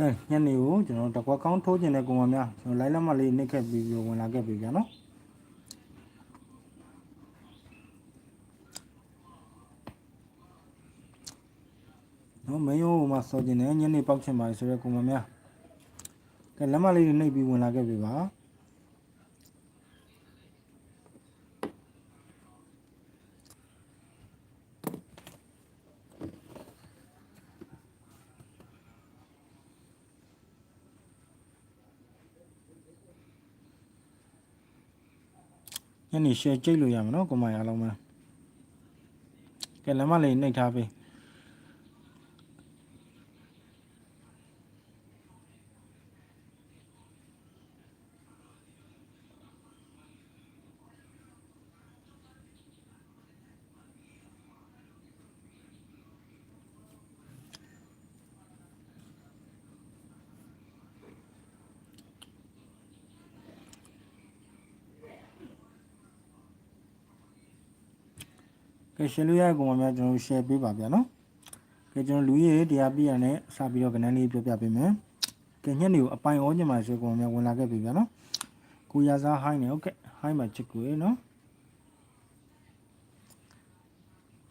ကဲညနေကိုကျွန်တော်တကွက်ကောင်းထိုးခြင်းတဲ့ကောင်မများကျွန်တော်လိုက်လက်မလေးနှိပ်ခဲ့ပြီးပြီးဝင်လာခဲ့ပြီဗျာနော်နော်မင်းရိုးမှာစောခြင်းနဲ့ညနေပေါက်ချင်ပါလေဆိုတဲ့ကောင်မများကဲလက်မလေးနှိပ်ပြီးဝင်လာခဲ့ပြီပါ ညနေ share ကြိတ်လို့ရမှာနော်ကိုမရအောင်မကဲလမ်းမလေးနှိပ်ထားပေး ကဲ share လို့ရတဲ့ကောင်မများကျွန်တော်တို့ share ပေးပါဗျာနော်ကဲကျွန်တော်လူကြီးတွေတရားပြရနဲ့စပြီးတော့ကဏ္ဍလေးပြောပြပေးမယ်ကဲညနေကိုအပိုင်ဩညမှာဆိုကောင်မများဝင်လာခဲ့ပြီဗျာနော်ကိုရစားဟိုင်းနေဟုတ်ကဲ့ဟိုင်းမှာချစ်ကိုရေနော်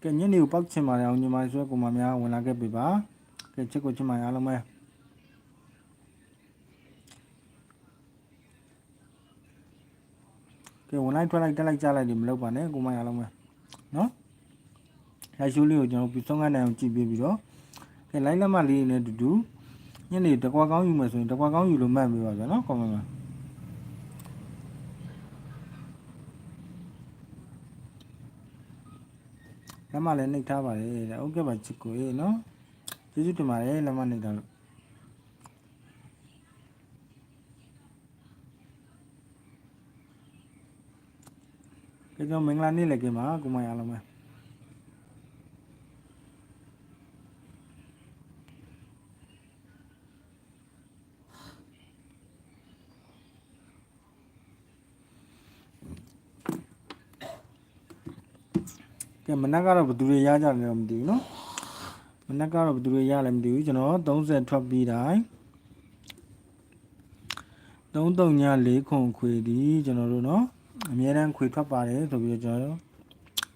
ကဲညနေကိုပောက်ချင်ပါလေအောင်ညီမဆိုကောင်မများဝင်လာခဲ့ပြီပါကဲချစ်ကိုချစ်မရအားလုံးပဲကဲဝင်လိုက်ထွက်လိုက်တက်လိုက်ကြလိုက်ဒီမလုပ်ပါနဲ့ကိုမရအားလုံးပဲနော် ရရှိုးလေးကိုကျွန်တော်ပြီးဆုံးကနိုင်အောင်ကြည့်ပေးပြီးတော့ကဲလိုင်းလက်မလေးနဲ့တူတူညနေတကွာကောင်းယူမယ်ဆိုရင်တကွာကောင်းယူလို့မှတ်ပေးပါဗျာနော်ကွန်မန့်မှာလက်မလည်းနှိပ်ထားပါလေတဲ့ဟုတ်ကဲ့ပါချစ်ကိုရေနော်ကျေးဇူးတင်ပါတယ်လက်မနှိပ်ထားလို့ကဲကျွန်တော်မင်္ဂလာနေ့လည်းကင်းပါကိုမရအောင်ပဲ ကဲမနက်ကတော့ဘယ်သူတွေရကြတယ်တော့မသိဘူးเนาะမနက်ကတော့ဘယ်သူတွေရလဲမသိဘူးကျွန်တော်30ထွက်ပြီးတိုင်း33ည4ခွန်ခွေဒီကျွန်တော်တို့เนาะအများတန်းခွေထွက်ပါတယ်ဆိုပြီးတော့ကျွန်တော်တို့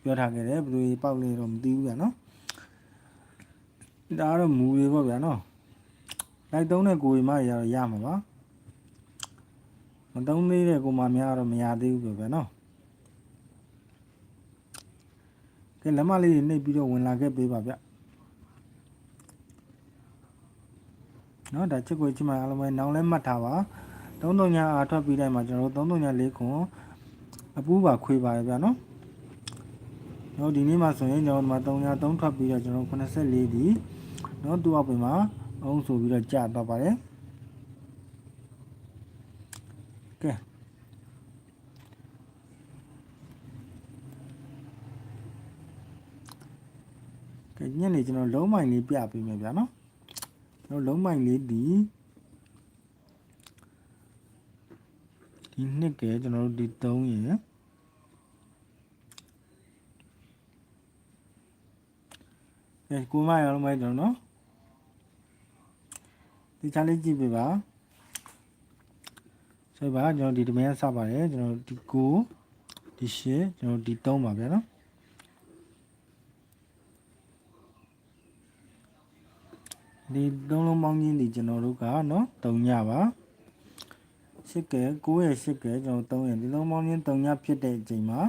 ပြောထားခဲ့တယ်ဘယ်သူတွေပေါက်လဲတော့မသိဘူးဗျာเนาะဒါကတော့မူတွေပေါ့ဗျာเนาะလိုက်သုံးတဲ့ကိုယ်မှရတော့ရမှာပါမသုံးသေးတဲ့ကိုမှများတော့မရသေးဘူးဗျာเนาะ ကဲလက်မလေးတွေနှိပ်ပြီးတော့ဝင်လာခဲ့ပေးပါဗျနော်ဒါချစ်ကိုချစ်မအားလုံးပဲနောင်လဲမှတ်ထားပါ33ညအားထွက်ပြီးတိုင်းမှာကျွန်တော်တို့33ည4ခွန်အပူးပါခွေပါတယ်ဗျနော်နော်ဒီနေ့မှာဆိုရင်ကျွန်တော်ဒီမှာ3ည3ထွက်ပြီးတော့ကျွန်တော်84ဒီနော်သူ့အောက်ပြင်မှာအုံးဆိုပြီးတော့ကြာတော့ပါတယ်ကဲ ကဲညနေကျွန်တော်လုံးမိုင်လေးပြပေးမယ်ဗျာနော်ကျွန်တော်လုံးမိုင်လေးဒီဒီနှစ်ကဲကျွန်တော်တို့ဒီ3ရယ်ကဲကိုမရအောင်မိုက်တော့နော်ဒီချာလေးကြည့်ပေးပါဆိုပါကျွန်တော်ဒီတမန်စပါတယ်ကျွန်တော်ဒီ9ဒီ10ကျွန်တော်ဒီ3ပါဗျာနော် ဒီသုံးလုံးပေါင်းချင်းဒီကျွန်တော်တို့ကနော်3ညပါ8ကဲ9ရဲ့8ကဲကျွန်တော်3ရဲ့ဒီလုံးပေါင်းချင်း3ညဖြစ်တဲ့အချိန်မှာ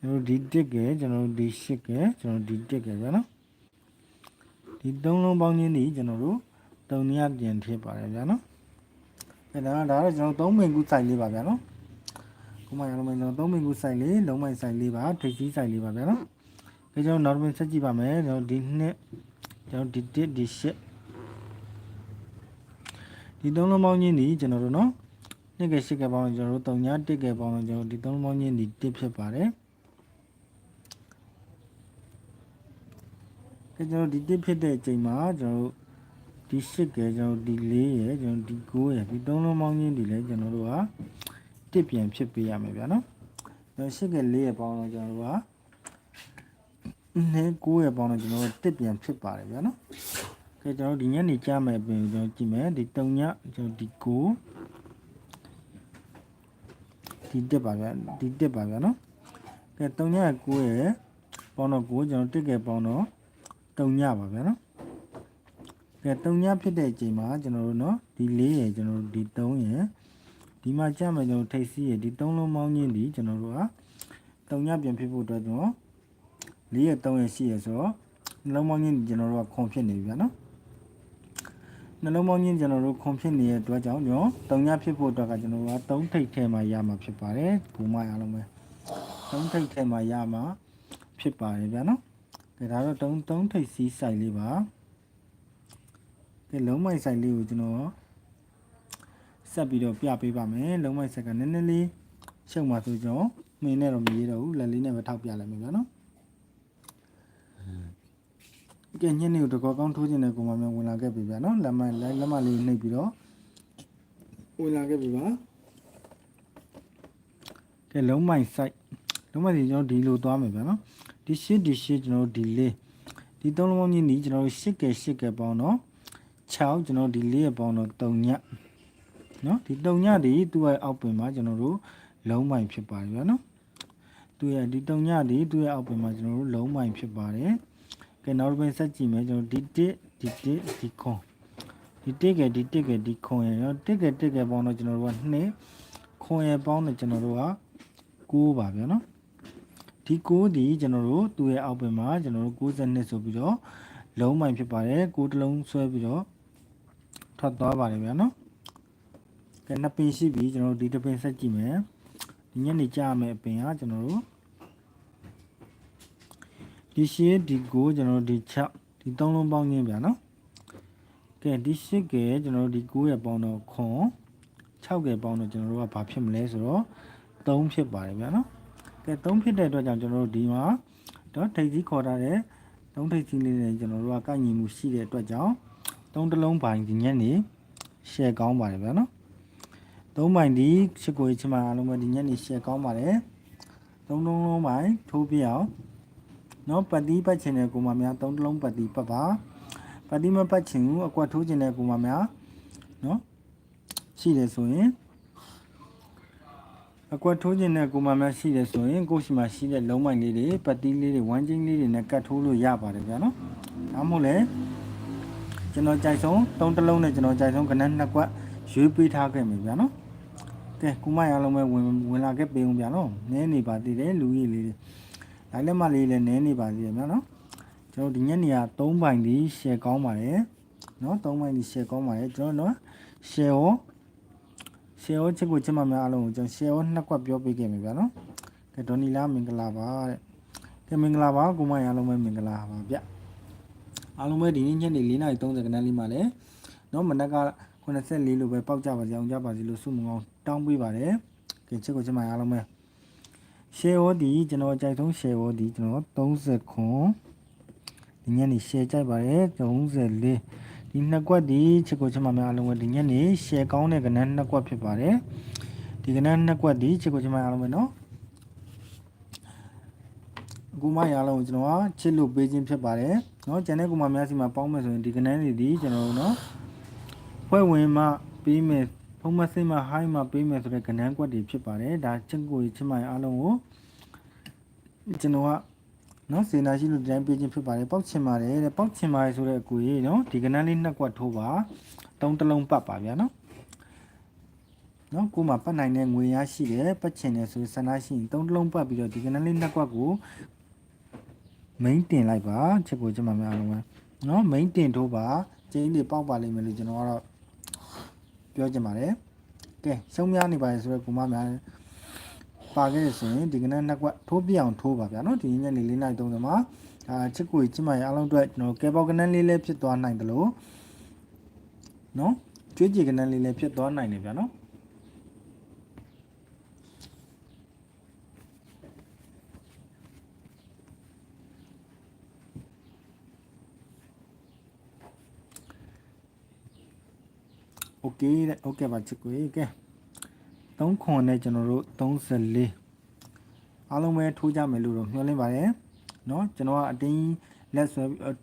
ကျွန်တော်ဒီ1ကဲကျွန်တော်ဒီ8ကဲကျွန်တော်ဒီ1ကဲဗျာနော်ဒီသုံးလုံးပေါင်းချင်းဒီကျွန်တော်တို့3ညပြန်ဖြစ်ပါတယ်ဗျာနော်အဲဒါဒါတော့ကျွန်တော်3မိနစ်ကူးစိုက်လေးပါဗျာနော်ကိုမရလုံးမကျွန်တော်3မိနစ်ကူးစိုက်လေးလုံးမိုင်စိုက်လေးပါထိပ်ကြီးစိုက်လေးပါဗျာနော် ဒီကျွန်တော်နောက်တစ်ပင်ဆက်ကြည့်ပါမယ်ကျွန်တော်ဒီနှစ်ကျွန်တော်ဒီတစ်ဒီရှစ်ဒီသုံးလုံးပေါင်းချင်းဒီကျွန်တော်တို့နော်နှစ်ကရှစ်ကပေါင်းကျွန်တော်တို့3ည1ကပေါင်းကျွန်တော်ဒီသုံးလုံးပေါင်းချင်းဒီ1ဖြစ်ပါတယ်ကဲကျွန်တော်ဒီ1ဖြစ်တဲ့အချိန်မှာကျွန်တော်ဒီ8ကကျွန်တော်ဒီ4ရယ်ကျွန်တော်ဒီ9ရယ်ဒီသုံးလုံးပေါင်းချင်းဒီလည်းကျွန်တော်တို့က1ပြန်ဖြစ်ပေးရမယ်ဗျာနော်ကျွန်တော်8က4ရယ်ပေါင်းတော့ကျွန်တော်တို့က နဲ့9ရဲ့ပေါင်းတော့ကျွန်တော်တို့တစ်ပြန်ဖြစ်ပါတယ်ဗျာနော်ကဲကျွန်တော်တို့ဒီညနေကြားမယ်ပြင်ကျွန်တော်ကြည့်မယ်ဒီ3ညကျွန်တော်ဒီ9ဒီတစ်ပါဗျာဒီတစ်ပါဗျာနော်ကဲ3ည9ရဲ့ပေါင်းတော့9ကျွန်တော်တစ်ကဲပေါင်းတော့3ညပါဗျာနော်ကဲ3ညဖြစ်တဲ့အချိန်မှာကျွန်တော်တို့နော်ဒီ4ရဲ့ကျွန်တော်တို့ဒီ3ရဲ့ဒီမှာကြားမယ်ကျွန်တော်ထိတ်စီးရဲ့ဒီ3လုံးပေါင်းချင်းဒီကျွန်တော်တို့က3ညပြန်ဖြစ်ဖို့အတွက်ကျွန်တော် 4ရဲ့3ရဲ့8ရဲ့ဆိုတော့နှလုံးပေါင်းချင်းကျွန်တော်တို့ကခွန်ဖြစ်နေပြီဗျာနော်နှလုံးပေါင်းချင်းကျွန်တော်တို့ခွန်ဖြစ်နေတဲ့အတွက်ကြောင့်ကျွန်တော်3ညဖြစ်ဖို့အတွက်ကကျွန်တော်တို့က3ထိတ်ထဲမှာရမှာဖြစ်ပါတယ်ဘူမအားလုံးပဲ3ထိတ်ထဲမှာရမှာဖြစ်ပါတယ်ဗျာနော်ဒါတော့3 3ထိတ်စီးဆိုင်လေးပါကဲလုံးမိုက်ဆိုင်လေးကိုကျွန်တော်ဆက်ပြီးတော့ပြပေးပါမယ်လုံးမိုက်ဆက်ကနည်းနည်းလေးရှုပ်မှဆိုကျွန်တော်မင်းနဲ့တော့မရေးတော့ဘူးလက်လေးနဲ့ပဲထောက်ပြလိုက်မယ်ဗျာနော် ကဲညနေကိုတကောကောင်းထိုးခြင်းနဲ့ကိုမမြန်ဝင်လာခဲ့ပြီဗျာနော်လက်မလက်လက်မလေးနှိပ်ပြီးတော့ဝင်လာခဲ့ပြီပါကဲလုံးမိုက်ဆိုင်လုံးမိုက်စီကျွန်တော်ဒီလိုသွားမယ်ဗျာနော်ဒီရှစ်ဒီရှစ်ကျွန်တော်ဒီလေးဒီသုံးလုံးပေါင်းကြီးနီးကျွန်တော်ရှစ်ကဲရှစ်ကဲပေါင်းတော့6ကျွန်တော်ဒီလေးရပေါင်းတော့3ညနော်ဒီ3ညဒီသူ့ရဲ့အောက်ပင်မှာကျွန်တော်တို့လုံးမိုင်ဖြစ်ပါတယ်ဗျာနော် သူ့ရဲ့ဒီ3ညဒီသူ့ရဲ့အောက်ပင်မှာကျွန်တော်တို့လုံးမိုင်ဖြစ်ပါတယ်ကဲနောက်တစ်ပင်ဆက်ကြည့်မယ်ကျွန်တော်ဒီတစ်ဒီတစ်ဒီခွန်ဒီတစ်ကဲဒီတစ်ကဲဒီခွန်ရနော်တစ်ကဲတစ်ကဲပေါင်းတော့ကျွန်တော်တို့က2ခွန်ရပေါင်းတော့ကျွန်တော်တို့က9ပါဗျာနော်ဒီ9ဒီကျွန်တော်တို့သူ့ရဲ့အောက်ပင်မှာကျွန်တော်တို့62ဆိုပြီးတော့လုံးမိုင်ဖြစ်ပါတယ်9တလုံးဆွဲပြီးတော့ထွက်သွားပါတယ်ဗျာနော်ကဲနှစ်ပင်ရှိပြီကျွန်တော်တို့ဒီတစ်ပင်ဆက်ကြည့်မယ် ဒီညနေကြာမယ်အပင်ကကျွန်တော်တို့ဒီရှင်းဒီ9ကျွန်တော်တို့ဒီ6ဒီ3လုံးပေါင်းခြင်းဗျာနော်ကဲဒီ8ကဲကျွန်တော်တို့ဒီ9ရဲ့ပေါင်းတော့ခွန်6ကဲပေါင်းတော့ကျွန်တော်တို့ကဘာဖြစ်မလဲဆိုတော့3ဖြစ်ပါတယ်ဗျာနော်ကဲ3ဖြစ်တဲ့အတွက်ကြောင့်ကျွန်တော်တို့ဒီမှာတော့ထိပ်ကြီးခေါ်ထားတဲ့3ထိပ်ကြီးလေးနဲ့ကျွန်တော်တို့ကကိုက်ညီမှုရှိတဲ့အတွက်ကြောင့်3တလုံးပိုင်းဒီညက်နေ share ကောင်းပါတယ်ဗျာနော် 3ပိုင်းဒီချစ်ကိုချစ်မအားလုံးပဲဒီညက်နေ share ကောင်းပါတယ်3လုံးလုံးပိုင်းထိုးပြအောင်နော်ပတ်တိပတ်ချင်တဲ့ကိုမများ3တလုံးပတ်တိပတ်ပါပတ်တိမပတ်ချင်ဘူးအကွက်ထိုးချင်တဲ့ကိုမများနော်ရှိတယ်ဆိုရင်အကွက်ထိုးခြင်းနဲ့ကိုမများရှိတယ်ဆိုရင်ကိုရှိမှရှိတဲ့လုံးမိုင်လေးတွေပတ်တိလေးတွေဝမ်းချင်းလေးတွေနဲ့ကတ်ထိုးလို့ရပါတယ်ဗျာနော်ဒါမှမဟုတ်လေကျွန်တော်ကြိုက်ဆုံးသုံးတလုံးနဲ့ကျွန်တော်ကြိုက်ဆုံးကနန်းနှစ်ကွက်ရွေးပေးထားခဲ့မယ်ဗျာနော် ကဲကုမရလုံးပဲဝင်ဝင်လာခဲ့ပေးအောင်ဗျာနော်နည်းနေပါသေးတယ်လူကြီးလေးတွေလိုက်လက်မလေးလည်းနည်းနေပါသေးတယ်ဗျာနော်ကျွန်တော်ဒီညနေက3ပိုင်ဒီ share ကောင်းပါတယ်နော်3ပိုင်ဒီ share ကောင်းပါတယ်ကျွန်တော်နော် share ရော share ရောချက်ကိုချက်မှများအားလုံးကိုကျွန်တော် share ရောနှစ်ကွက်ပြောပေးခဲ့မယ်ဗျာနော်ကဲဒေါ်နီလာမင်္ဂလာပါတဲ့ကဲမင်္ဂလာပါကုမရလုံးပဲမင်္ဂလာပါဗျအားလုံးပဲဒီနေ့ညနေ4:30ခဏလေးမှလည်းနော်မနက်က84လို့ပဲပေါက်ကြပါစေအောင်ကြပါစေလို့ဆုမကောင်း တောင်းပေးပါတယ်ကဲချက်ကိုချက်မှအားလုံးပဲ share ရောဒီကျွန်တော်ကြိုက်ဆုံး share ရောဒီကျွန်တော်30ခွန်ဒီညနေ share ကြိုက်ပါတယ်34ဒီနှစ်ကွက်ဒီချက်ကိုချက်မှများအားလုံးပဲဒီညနေ share ကောင်းတဲ့ကဏ္ဍနှစ်ကွက်ဖြစ်ပါတယ်ဒီကဏ္ဍနှစ်ကွက်ဒီချက်ကိုချက်မှအားလုံးပဲနော်ကူမရအောင်ကျွန်တော်ကချစ်လို့ပေးခြင်းဖြစ်ပါတယ်เนาะကျန်တဲ့ကူမများစီမှာပေါင်းမယ်ဆိုရင်ဒီကနန်းတွေဒီကျွန်တော်တို့เนาะဖွဲ့ဝင်မှပေးမယ်ဖုံး ုံမစင်းမှာ high မှာပေးမယ်ဆိုတဲ့ကဏ္ဍကွက်တွေဖြစ်ပါတယ်ဒါချင်းကိုချင်းမိုင်အားလုံးကိုကျွန်တော်ကနော်စေနာရှိလို့ဒီတိုင်းပေးခြင်းဖြစ်ပါတယ်ပေါက်ချင်ပါတယ်တဲ့ပေါက်ချင်ပါတယ်ဆိုတဲ့အကူကြီးနော်ဒီကဏ္ဍလေးနှစ်ကွက်ထိုးပါသုံးတလုံးပတ်ပါဗျာနော်နော်ကိုမှပတ်နိုင်တဲ့ငွေရရှိတယ်ပတ်ချင်တယ်ဆိုရင်ဆန္ဒရှိရင်သုံးတလုံးပတ်ပြီးတော့ဒီကဏ္ဍလေးနှစ်ကွက်ကို main တင်လိုက်ပါချက်ကိုကျွန်မများအောင်ပဲနော် main တင်ထိုးပါကျင်းလေးပေါက်ပါလိမ့်မယ်လို့ကျွန်တော်ကတော့ ပြောချင်ပါတယ်ကဲရှုံးများနေပါတယ်ဆိုတော့ကိုမများပါခဲ့ဆိုရင်ဒီကနေ့နှစ်ကွက်ထိုးပြအောင်ထိုးပါဗျာနော်ဒီညနေ4:30မှာအာချစ်ကိုကြီးချစ်မရအားလုံးအတွက်ကျွန်တော်ကဲပေါက်ကနန်းလေးလည်းဖြစ်သွားနိုင်တယ်လို့နော်ကျွေးကြည်ကနန်းလေးလည်းဖြစ်သွားနိုင်တယ်ဗျာနော် โอเคတဲ့โอเคပါချစ်ကိုကဲ3ခွန်နဲ့ကျွန်တော်တို့34အားလုံးပဲထိုးကြမယ်လို့တော့မျှော်လင့်ပါတယ် เนาะကျွန်တော်ကအတင်းလက်ဆွဲပြီးတော့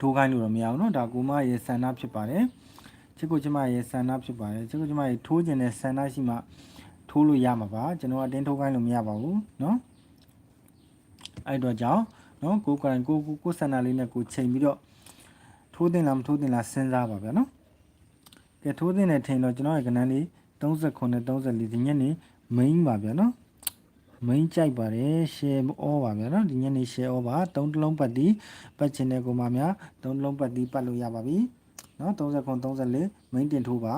ထိုးခိုင်းလို့တော့မရဘူးเนาะဒါကိုမရဲ့ဆန္ဒဖြစ်ပါတယ်ချစ်ကိုချမရဲ့ဆန္ဒဖြစ်ပါတယ်ချစ်ကိုချမရဲ့ထိုးခြင်းတဲ့ဆန္ဒရှိမှထိုးလို့ရမှာပါကျွန်တော်အတင်းထိုးခိုင်းလို့မရပါဘူးเนาะအဲ့တော့ကြောင့်เนาะကိုယ်ကိုယ်တိုင်ကိုကိုကိုဆန္ဒလေးနဲ့ကိုချိန်ပြီးတော့ထိုးတင်လားမထိုးတင်လားစဉ်းစားပါဗျာเนาะ ကဲထိုးတင်တဲ့ထိန်တော့ကျွန်တော်ရဲ့ကဏ္ဍလေး39 34ဒီညနေ main ပါဗျာနော် main ကြိုက်ပါတယ် share all ပါဗျာနော်ဒီညနေ share all ပါသုံးတလုံးပတ်တီပတ်ချင်တဲ့ကိုမများသုံးတလုံးပတ်တီပတ်လို့ရပါပြီနော်39 34 main တင်ထိုးပါ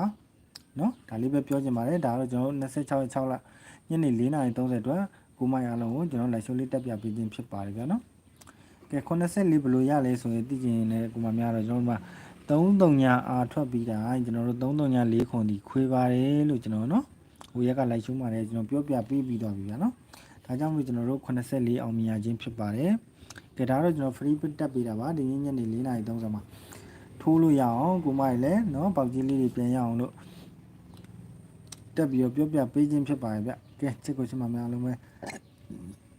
နော်ဒါလေးပဲပြောချင်ပါတယ်ဒါကတော့ကျွန်တော်26ရက်6လညနေ4:30အတွက်ကိုမရအောင်ကိုကျွန်တော်လိုက်ရှုံးလေးတက်ပြပေးခြင်းဖြစ်ပါတယ်ဗျာနော်ကဲ84ဘယ်လိုရလဲဆိုရင်သိချင်တဲ့ကိုမများတော့ကျွန်တော်တို့မှာ 3 3အာထွက်ပြီးတာကျွန်တော်တို့3 3 4ခွန်ဒီခွေပါတယ်လို့ကျွန်တော်နော်ဟိုရက်ကလိုက်ရှုံးပါတယ်ကျွန်တော်ပြောပြပေးပြီးသွားပြီဗျာနော်ဒါကြောင့်မို့ကျွန်တော်တို့84အောင်မြင်ရခြင်းဖြစ်ပါတယ်ကဲဒါတော့ကျွန်တော် free pick တက်ပေးတာပါဒီညညနေ4:30မှာထိုးလို့ရအောင်ကိုမရလည်းနော်ပေါက်ကြီးလေးတွေပြန်ရအောင်လို့တက်ပြီးတော့ပြောပြပေးခြင်းဖြစ်ပါတယ်ဗျကဲချစ်ကိုချစ်မမအားလုံးပဲ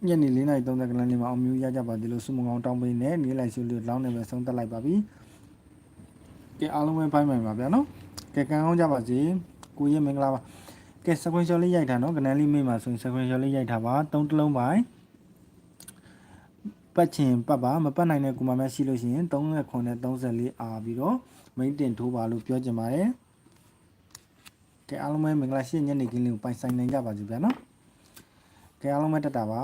ညနေ4:30ကလန်းလေးမှာအောင်မြင်ရကြပါသည်လို့ဆုမကောင်းတောင်းပေးနေနေလိုက်ဆိုလို့လောင်းနေပဲဆုံးသက်လိုက်ပါပြီ။ ကဲအားလုံးပဲဘိုင်းပိုင်ပါဗျာနော်ကဲကံကောင်းကြပါစေကိုရဲမင်္ဂလာပါကဲ sequential လေးရိုက်ထားနော်ကနန်းလေးမိမှာဆိုရင် sequential လေးရိုက်ထားပါသုံးတလုံးပိုင်းပတ်ချင်ပတ်ပါမပတ်နိုင်တဲ့ကူမမရှိလို့ရှိရင်39နဲ့34အာပြီးတော့ main တင်ထိုးပါလို့ပြောချင်ပါတယ်ကဲအားလုံးပဲမင်္ဂလာရှိညနေခင်းလေးကိုပိုင်ဆိုင်နိုင်ကြပါစေဗျာနော်ကဲအားလုံးပဲတက်တာပါ